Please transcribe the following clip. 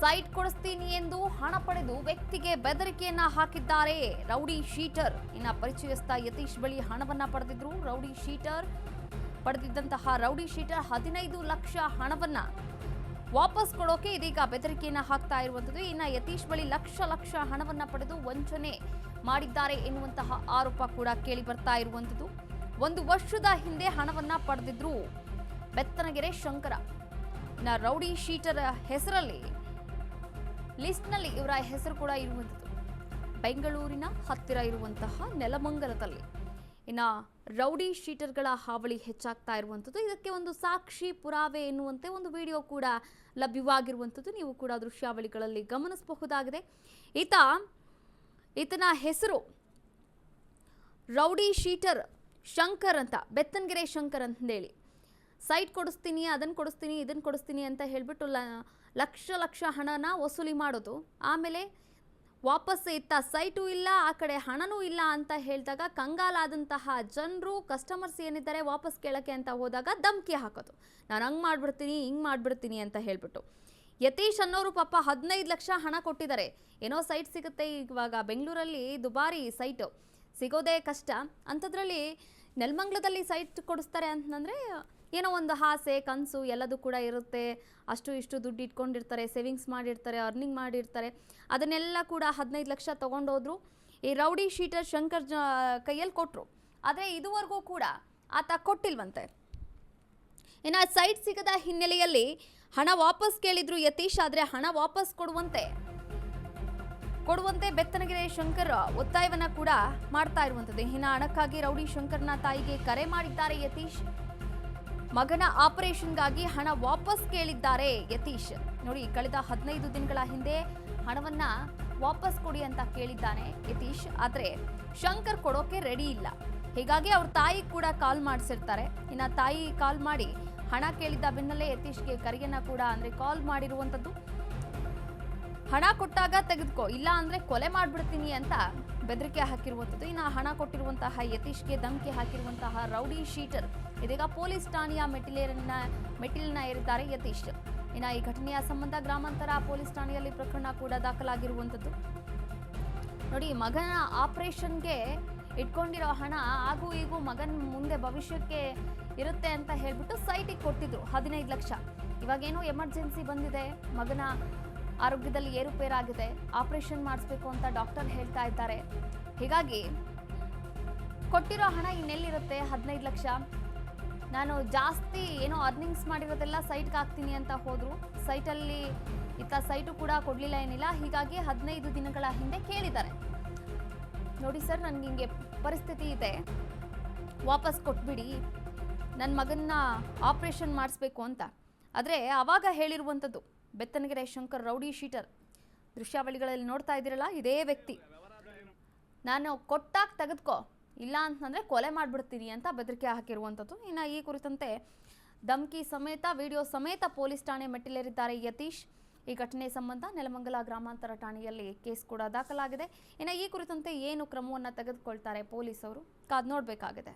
Site ಕೊಡಿಸ್ತೀನಿ ಎಂದು ಹಣ ಪಡೆದು ವ್ಯಕ್ತಿಗೆ ಬೆದರಿಕೆಯನ್ನ ಹಾಕಿದ್ದಾರೆ. Rowdy sheeter. ಇನ್ನ ಪರಿಚಯಸ್ಥ ಯತೀಶ್ ಬಳಿ ಹಣವನ್ನ ಪಡೆದಿದ್ರು. ರೌಡಿ ಶೀಟರ್ ಪಡೆದಿದ್ದಂತಹ ರೌಡಿ ಶೀಟರ್ ಹದಿನೈದು ಲಕ್ಷ ಹಣವನ್ನ ವಾಪಸ್ ಕೊಡೋಕೆ ಇದೀಗ ಬೆದರಿಕೆಯನ್ನ ಹಾಕ್ತಾ ಇರುವಂಥದ್ದು. ಇನ್ನ ಯತೀಶ್ ಬಳಿ ಲಕ್ಷ ಲಕ್ಷ ಹಣವನ್ನ ಪಡೆದು ವಂಚನೆ ಮಾಡಿದ್ದಾರೆ ಎನ್ನುವಂತಹ ಆರೋಪ ಕೂಡ ಕೇಳಿ ಬರ್ತಾ ಇರುವಂಥದ್ದು. ಒಂದು ವರ್ಷದ ಹಿಂದೆ ಹಣವನ್ನ ಪಡೆದಿದ್ರು ಬೆತ್ತನಗೆರೆ ಶಂಕರ. ಇನ್ನ ರೌಡಿ ಶೀಟರ್ ಹೆಸರಲ್ಲಿ ಲಿಸ್ಟ್ನಲ್ಲಿ ಇವರ ಹೆಸರು ಕೂಡ ಇರುವಂಥದ್ದು. ಬೆಂಗಳೂರಿನ ಹತ್ತಿರ ಇರುವಂತಹ ನೆಲಮಂಗಲದಲ್ಲಿ. ಇನ್ನು ರೌಡಿ ಶೀಟರ್ಗಳ ಹಾವಳಿ ಹೆಚ್ಚಾಗ್ತಾ ಇರುವಂಥದ್ದು. ಇದಕ್ಕೆ ಒಂದು ಸಾಕ್ಷಿ ಪುರಾವೆ ಎನ್ನುವಂತೆ ಒಂದು ವಿಡಿಯೋ ಕೂಡ ಲಭ್ಯವಾಗಿರುವಂಥದ್ದು. ನೀವು ಕೂಡ ದೃಶ್ಯಾವಳಿಗಳಲ್ಲಿ ಗಮನಿಸಬಹುದಾಗಿದೆ. ಈತ, ಈತನ ಹೆಸರು ರೌಡಿ ಶೀಟರ್ ಶಂಕರ್ ಅಂತ, ಬೆತ್ತನಗೆರೆ ಶಂಕರ್ ಅಂತಂದೇಳಿ. ಸೈಟ್ ಕೊಡಿಸ್ತೀನಿ ಅದನ್ನು ಕೊಡಿಸ್ತೀನಿ ಇದನ್ನು ಕೊಡಿಸ್ತೀನಿ ಅಂತ ಹೇಳಿಬಿಟ್ಟು ಲಕ್ಷ ಲಕ್ಷ ಹಣನ ವಸೂಲಿ ಮಾಡೋದು. ಆಮೇಲೆ ವಾಪಸ್ ಇತ್ತ ಸೈಟು ಇಲ್ಲ, ಆ ಕಡೆ ಹಣನೂ ಇಲ್ಲ ಅಂತ ಹೇಳಿದಾಗ ಕಂಗಾಲಾದಂತಹ ಜನರು ಕಸ್ಟಮರ್ಸ್ ಏನಿದ್ದಾರೆ ವಾಪಸ್ ಕೇಳೋಕ್ಕೆ ಅಂತ ಹೋದಾಗ ಧಮಕಿ ಹಾಕೋದು. ನಾನು ಹಂಗೆ ಮಾಡಿಬಿಡ್ತೀನಿ, ಹಿಂಗೆ ಮಾಡಿಬಿಡ್ತೀನಿ ಅಂತ ಹೇಳಿಬಿಟ್ಟು. ಯತೀಶ್ ಅನ್ನೋರು ಪಾಪ ಹದಿನೈದು ಲಕ್ಷ ಹಣ ಕೊಟ್ಟಿದ್ದಾರೆ. ಏನೋ ಸೈಟ್ ಸಿಗುತ್ತೆ ಇವಾಗ ಬೆಂಗಳೂರಲ್ಲಿ, ದುಬಾರಿ ಸೈಟು. ಸಿಗೋದೇ ಕಷ್ಟ. ಅಂಥದ್ರಲ್ಲಿ ನೆಲಮಂಗ್ಲದಲ್ಲಿ ಸೈಟ್ ಕೊಡಿಸ್ತಾರೆ ಅಂತಂದರೆ ಏನೋ ಒಂದು ಆಸೆ, ಕನಸು ಎಲ್ಲದೂ ಕೂಡ ಇರುತ್ತೆ. ಅಷ್ಟು ಇಷ್ಟು ದುಡ್ಡು ಇಟ್ಕೊಂಡಿರ್ತಾರೆ, ಸೇವಿಂಗ್ಸ್ ಮಾಡಿರ್ತಾರೆ ಅರ್ನಿಂಗ್ ಮಾಡಿರ್ತಾರೆ. ಅದನ್ನೆಲ್ಲ ಕೂಡ ಹದಿನೈದು ಲಕ್ಷ ತೊಗೊಂಡೋದ್ರು. ಈ ರೌಡಿ ಶೀಟರ್ ಶಂಕರ್ ಜ, ಕೈಯಲ್ಲಿ ಕೊಟ್ಟರು ಆದರೆ ಇದುವರೆಗೂ ಕೂಡ ಆತ ಕೊಟ್ಟಿಲ್ವಂತೆ. ಇನ್ನು ಸೈಟ್ ಸಿಗದ ಹಿನ್ನೆಲೆಯಲ್ಲಿ ಹಣ ವಾಪಸ್ ಕೇಳಿದ್ರು ಯತೀಶ್, ಆದರೆ ಹಣ ವಾಪಸ್ ಕೊಡುವಂತೆ. ಕೊಡುವಂತೆ ಬೆತ್ತನಗೆರೆ ಶಂಕರ್ ಒತ್ತಾಯವನ್ನ ಕೂಡ ಮಾಡ್ತಾ ಇರುವಂಥದ್ದು ಇನ್ನು ಹಣಕ್ಕಾಗಿ ರೌಡಿ ಶಂಕರ್ನ ತಾಯಿಗೆ ಕರೆ ಮಾಡಿದ್ದಾರೆ ಯತೀಶ್. ಮಗನ ಆಪರೇಷನ್ಗಾಗಿ ಹಣ ವಾಪಸ್ ಕೇಳಿದ್ದಾರೆ ಯತೀಶ್. ನೋಡಿ, ಕಳೆದ ಹದಿನೈದು ದಿನಗಳ ಹಿಂದೆ ಹಣವನ್ನ ವಾಪಸ್ ಕೊಡಿ ಅಂತ ಕೇಳಿದ್ದಾನೆ ಯತೀಶ್. ಆದರೆ ಶಂಕರ್ ಕೊಡೋಕೆ ರೆಡಿ ಇಲ್ಲ. ಹೀಗಾಗಿ ಅವ್ರ ತಾಯಿ ಕೂಡ ಕಾಲ್ ಮಾಡಿಸಿರ್ತಾರೆ. ಇನ್ನು ತಾಯಿ ಕಾಲ್ ಮಾಡಿ ಹಣ ಕೇಳಿದ್ದ ಬೆನ್ನಲ್ಲೇ ಯತೀಶ್ಗೆ ಕರೆಯನ್ನ ಕೂಡ ಅಂದ್ರೆ ಕಾಲ್ ಮಾಡಿರುವಂಥದ್ದು ಹಣ ಕೊಟ್ಟಾಗ ತೆಗೆದುಕೋ, ಇಲ್ಲ ಅಂದ್ರೆ ಕೊಲೆ ಮಾಡ್ಬಿಡ್ತೀನಿ ಅಂತ ಬೆದರಿಕೆ ಹಾಕಿರುವಂಥದ್ದು. ಇನ್ನು ಹಣ ಕೊಟ್ಟಿರುವಂತಹ ಯತೀಶ್ಗೆ ಧಮಕಿ ಹಾಕಿರುವಂತಹ ರೌಡಿ ಶೀಟರ್. ಇದೀಗ ಪೊಲೀಸ್ ಠಾಣೆಯ ಮೆಟ್ಟಿಲೇರನ್ನ ಮೆಟ್ಟಿಲನ್ನ ಏರಿದ್ದಾರೆ ಯತೀಶ್. ಇನ್ನು ಈ ಘಟನೆಯ ಸಂಬಂಧ ಗ್ರಾಮಾಂತರ ಪೊಲೀಸ್ ಠಾಣೆಯಲ್ಲಿ ಪ್ರಕರಣ ಕೂಡ ದಾಖಲಾಗಿರುವಂಥದ್ದು. ನೋಡಿ, ಮಗನ ಆಪರೇಷನ್ಗೆ ಇಟ್ಕೊಂಡಿರೋ ಹಣ ಹಾಗೂ ಈಗೂ ಮಗನ ಮುಂದೆ ಭವಿಷ್ಯಕ್ಕೆ ಇರುತ್ತೆ ಅಂತ ಹೇಳ್ಬಿಟ್ಟು ಸೈಟಿಗೆ ಕೊಟ್ಟಿದ್ರು ಹದಿನೈದು ಲಕ್ಷ. ಇವಾಗೇನು ಎಮರ್ಜೆನ್ಸಿ ಬಂದಿದೆ. ಮಗನ ಆರೋಗ್ಯದಲ್ಲಿ ಏರುಪೇರಾಗಿದೆ. ಆಪರೇಷನ್ ಮಾಡಿಸ್ಬೇಕು ಅಂತ ಡಾಕ್ಟರ್ ಹೇಳ್ತಾ ಇದ್ದಾರೆ. ಹೀಗಾಗಿ ಕೊಟ್ಟಿರೋ ಹಣ ಇನ್ನೆಲ್ಲಿರುತ್ತೆ? ಹದಿನೈದು ಲಕ್ಷ. ನಾನು ಜಾಸ್ತಿ ಏನೋ ಅರ್ನಿಂಗ್ಸ್ ಮಾಡಿರೋದೆಲ್ಲ ಸೈಟ್ಗೆ ಹಾಕ್ತೀನಿ ಅಂತ ಹೋದರು. ಸೈಟಲ್ಲಿ ಇತ್ತ ಸೈಟು ಕೂಡ ಕೊಡಲಿಲ್ಲ ಏನಿಲ್ಲ. ಹೀಗಾಗಿ ಹದಿನೈದು ದಿನಗಳ ಹಿಂದೆ ಕೇಳಿದ್ದಾರೆ. ನೋಡಿ ಸರ್, ನನಗೆ ಹಿಂಗೆ ಪರಿಸ್ಥಿತಿ ಇದೆ. ವಾಪಸ್ ಕೊಟ್ಬಿಡಿ. ನನ್ನ ಮಗನ್ನ ಆಪ್ರೇಷನ್ ಮಾಡಿಸ್ಬೇಕು ಅಂತ. ಆದರೆ ಆವಾಗ ಹೇಳಿರುವಂಥದ್ದು ಬೆತ್ತನಗೆರೆ ಶಂಕರ್ ರೌಡಿ ಶೀಟರ್. ದೃಶ್ಯಾವಳಿಗಳಲ್ಲಿ ನೋಡ್ತಾ ಇದ್ದೀರಲ್ಲ, ಇದೇ ವ್ಯಕ್ತಿ. ನಾನು ಕೊಟ್ಟಾಗ ತೆಗೆದುಕೋ, ಇಲ್ಲ ಅಂತಂದರೆ ಕೊಲೆ ಮಾಡಿಬಿಡ್ತೀನಿ ಅಂತ ಬೆದರಿಕೆ ಹಾಕಿರುವಂಥದ್ದು. ಇನ್ನು ಈ ಕುರಿತಂತೆ ಧಮ್ಕಿ ಸಮೇತ, ವಿಡಿಯೋ ಸಮೇತ ಪೊಲೀಸ್ ಠಾಣೆ ಮೆಟ್ಟಿಲೇರಿದ್ದಾರೆ ಯತೀಶ್. ಈ ಘಟನೆ ಸಂಬಂಧ ನೆಲಮಂಗಲ ಗ್ರಾಮಾಂತರ ಠಾಣೆಯಲ್ಲಿ ಕೇಸ್ ಕೂಡ ದಾಖಲಾಗಿದೆ. ಇನ್ನು ಈ ಕುರಿತಂತೆ ಏನು ಕ್ರಮವನ್ನು ತೆಗೆದುಕೊಳ್ತಾರೆ ಪೊಲೀಸರು ಕಾದು ನೋಡಬೇಕಾಗಿದೆ.